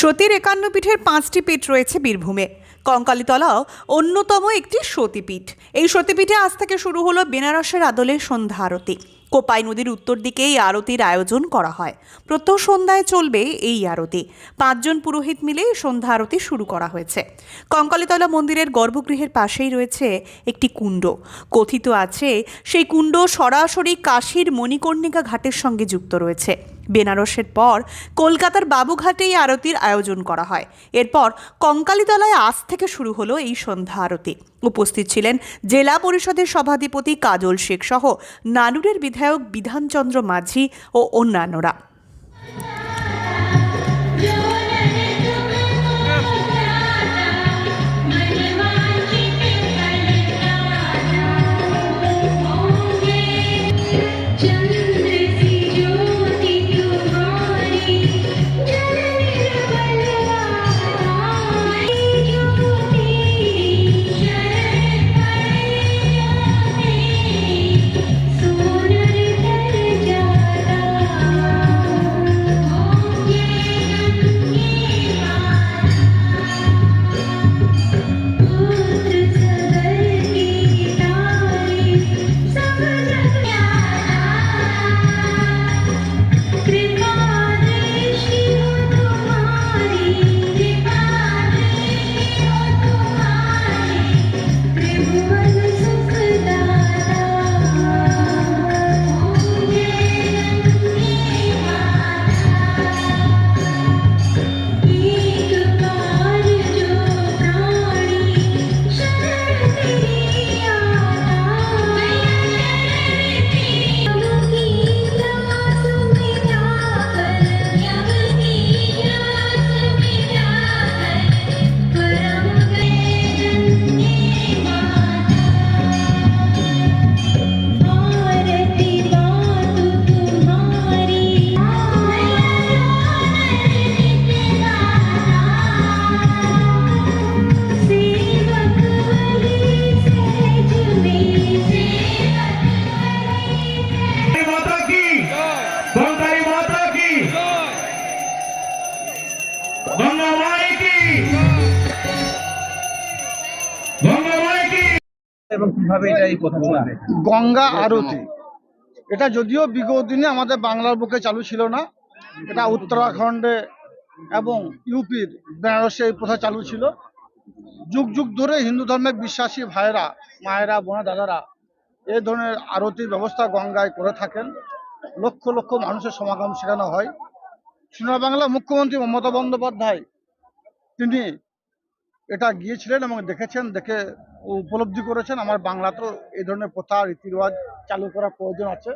সতীর একান্ন পীঠের পাঁচটি পীঠ রয়েছে বীরভূমে। কঙ্কালীতলাও অন্যতম একটি সতীপীঠ। এই সতীপীঠে আজ থেকে শুরু হলো বেনারসের আদলে সন্ধ্যা আরতি। কোপাই নদীর উত্তর দিকে এই আরতির আয়োজন করা হয়। প্রত্যহ সন্ধ্যায় চলবে এই আরতি। পাঁচজন পুরোহিত মিলে সন্ধ্যা আরতি শুরু করা হয়েছে। কঙ্কালীতলা মন্দিরের গর্ভগৃহের পাশেই রয়েছে একটি কুণ্ড। কথিত আছে, সেই কুণ্ড সরাসরি কাশীর মণিকর্ণিকা ঘাটের সঙ্গে যুক্ত রয়েছে। বেনারসের পর কলকাতার বাবুঘাটে এই আরতির আয়োজন করা হয়। এরপর কঙ্কালীতলায় আজ থেকে শুরু হলো এই সন্ধ্যা আরতি। উপস্থিত ছিলেন জেলা পরিষদের সভাধিপতি কাজল শেখ সহ নানুরের বিধায়ক বিধানচন্দ্র মাঝি ও অন্যান্যরা। এবং কীভাবে এটা এই প্রথম গঙ্গা আরতি। এটা যদিও বিগত দিনে আমাদের বাংলার বুকে চালু ছিল না এটা উত্তরাখণ্ডে এবং ইউপির বেনারসে এই প্রথা চালু ছিল। যুগ যুগ ধরে হিন্দু ধর্মের বিশ্বাসী ভাইরা মায়েরা বোনা দাদারা এ ধরনের আরতির ব্যবস্থা গঙ্গায় করে থাকেন। লক্ষ লক্ষ মানুষের সমাগম সেখানে হয়। সোনার বাংলা মুখ্যমন্ত্রী মমতা বন্দ্যোপাধ্যায় তিনি এটা গিয়েছিলেন এবং দেখেছেন, দেখে উপলব্ধি করেছেন। আমার বাংলাতেও এই ধরনের প্রথা রীতি রেওয়াজ চালু করার প্রয়োজন আছে।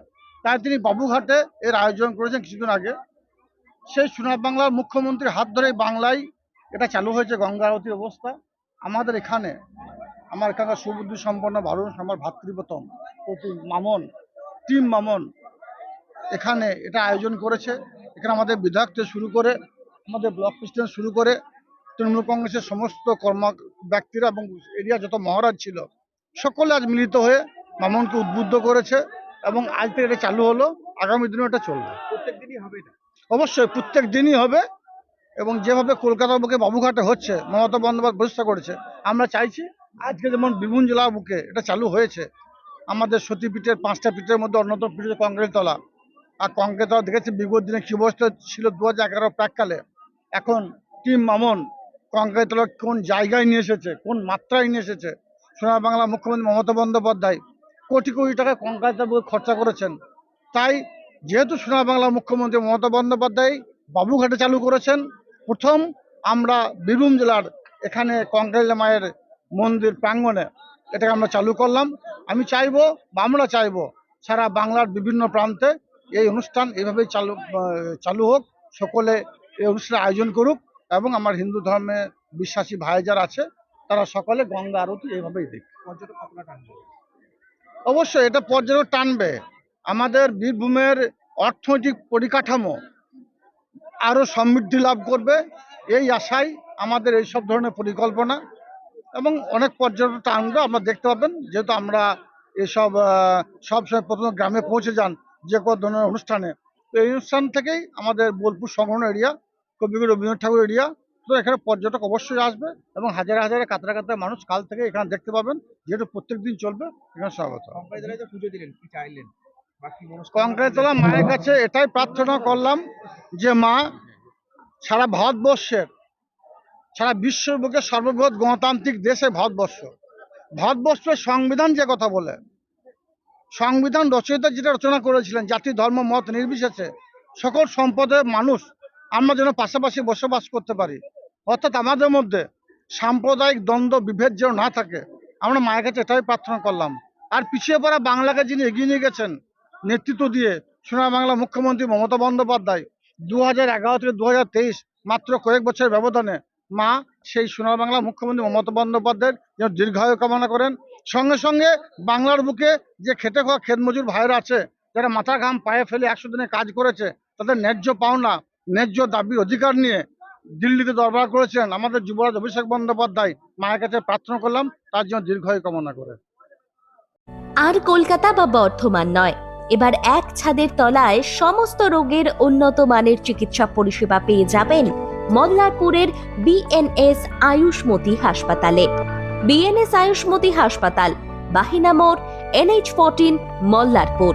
তাই তিনি বাবুঘাটে এর আয়োজন করেছেন কিছুদিন আগে। সেই সোনার বাংলার মুখ্যমন্ত্রীর হাত ধরে বাংলায় এটা চালু হয়েছে, গঙ্গা আরতি ব্যবস্থা আমাদের এখানে, আমার এখানকার সুবুদ্ধি সম্পন্ন ভারুন আমার ভাতৃপ্রতম প্রতি মামন, টিম মামন, এখানে এটা আয়োজন করেছে। এখানে আমাদের বিধায়ক থেকে শুরু করে, আমাদের ব্লক প্রেসিডেন্ট শুরু করে তৃণমূল কংগ্রেসের সমস্ত কর্ম ব্যক্তিরা এবং এরিয়া যত মহারাজ ছিল সকলে আজ মিলিত হয়ে মামনকে উদ্বুদ্ধ করেছে এবং আজ থেকে এটা চালু হলো আগামী দিনেও এটা চলবে। প্রত্যেক দিনই হবে এটা? অবশ্যই প্রত্যেক দিনই হবে এবং যেভাবে কলকাতার বুকে বাবুঘাটে হচ্ছে মমতা বন্দ্যোপাধ্যায় প্রতিষ্ঠা করেছে আমরা চাইছি আজকে যেমন বীরভূম জেলার বুকে এটা চালু হয়েছে আমাদের সতীপীঠের পাঁচটা পীঠের মধ্যে অন্যতম পীঠ হচ্ছে কংগ্রেসতলা আর কংগ্রেসতলা দেখেছি বিগত দিনে কী অবস্থা ছিল দু হাজার এগারো প্রাককালে। এখন টিম মামন কংগ্রেসতলা কোন জায়গায় নিয়ে এসেছে, কোন মাত্রায় নিয়ে এসেছে? সোনার বাংলা মুখ্যমন্ত্রী মমতা বন্দ্যোপাধ্যায় কোটি কোটি টাকা বুকে খরচা করেছেন। তাই যেহেতু সোনার বাংলা মুখ্যমন্ত্রী মমতা বন্দ্যোপাধ্যায় বাবুঘাটে চালু করেছেন, প্রথম আমরা বীরভূম জেলার এখানে কংগ্রেস মায়ের মন্দির প্রাঙ্গণে এটাকে আমরা চালু করলাম। আমি চাইব বা আমরা চাইব সারা বাংলার বিভিন্ন প্রান্তে এই অনুষ্ঠান এইভাবেই চালু চালু হোক, সকলে এই অনুষ্ঠানের আয়োজন করুক। এবং আমার হিন্দু ধর্মে বিশ্বাসী ভাই যারা আছে তারা সকলে গঙ্গা আরতি এইভাবেই দেখ। অবশ্যই এটা পর্যটক টানবে। আমাদের বীরভূমের অর্থনৈতিক পরিকাঠামো আরও সমৃদ্ধি লাভ করবে এই আশায় আমাদের এই সব ধরনের পরিকল্পনা। এবং অনেক পর্যটক টানবে আপনারা দেখতে পাবেন যেহেতু আমরা এসব আহ, সব সময় প্রথমে গ্রামে পৌঁছে যান যে কোনো ধরনের অনুষ্ঠানে। তো এই অনুষ্ঠান থেকেই আমাদের বোলপুর সংলগ্ন এরিয়া কবিগুরু রবীন্দ্রনাথ ঠাকুর এরিয়া। তো এখানে পর্যটক অবশ্যই আসবে এবং হাজার হাজারে কাতারে কাতারে মানুষ কাল থেকে এখানে দেখতে পাবেন। যেহেতু প্রত্যেক দিন চলবে এখানে স্বাগত। কঙ্কালীতলায় যে পুজো দিলেন কি চাইলেন? বা কি মনস্কামনা কংক্রেতলা মায়ের কাছে এটাই প্রার্থনা করলাম যে মা সারা ভারতবর্ষের সারা বিশ্বের বুকে সর্ববৃহৎ গণতান্ত্রিক দেশে ভারতবর্ষ। ভারতবর্ষের সংবিধান যে কথা বলে সংবিধান রচয়িতা যেটা রচনা করেছিলেন জাতি ধর্ম মত নির্বিশেষে সকল সম্পদের মানুষ আমরা যেন পাশাপাশি বসবাস করতে পারি। অর্থাৎ আমাদের মধ্যে সাম্প্রদায়িক দ্বন্দ্ব, বিভেদ যেন না থাকে, আমরা মায়ের কাছে এটাই প্রার্থনা করলাম। আর পিছিয়ে পড়া বাংলাকে যিনি এগিয়ে নিয়ে গেছেন, নেতৃত্ব দিয়ে সোনার বাংলা মুখ্যমন্ত্রী মমতা বন্দ্যোপাধ্যায় দু হাজার এগারো থেকে দু হাজার তেইশ, মাত্র কয়েক বছরের ব্যবধানে মা সেই সোনার বাংলা মুখ্যমন্ত্রী মমতা বন্দ্যোপাধ্যায়ের যেন দীর্ঘায়ু কামনা করেন। সঙ্গে সঙ্গে বাংলার বুকে যে খেটে খাওয়া ক্ষেত মজুর ভাইয়েরা আছে, যারা মাথা ঘাম পায়ে ফেলে একশো দিনে কাজ করেছে, তাদের ন্যায্য পাওনা ন্যায্য দাবির অধিকার নিয়ে দিল্লিতে দরবার করেছেন আমাদের যুবরাজ অভিষেক বন্দ্যোপাধ্যায়। মায়ের কাছে প্রার্থনা করলাম, তার জন্য দীর্ঘায়ু কামনা করে। আর কলকাতা বা বর্ধমান নয়। এবার এক ছাদের তলায় সমস্ত রোগের উন্নত মানের চিকিৎসা পরিষেবা পেয়ে যাবেন মল্লারপুরের বিএনএস আয়ুষ্মতি হাসপাতালে। বিএনএস আয়ুষ্মতি হাসপাতাল, বাহিনা মোড়, NH fourteen, Mallarpur.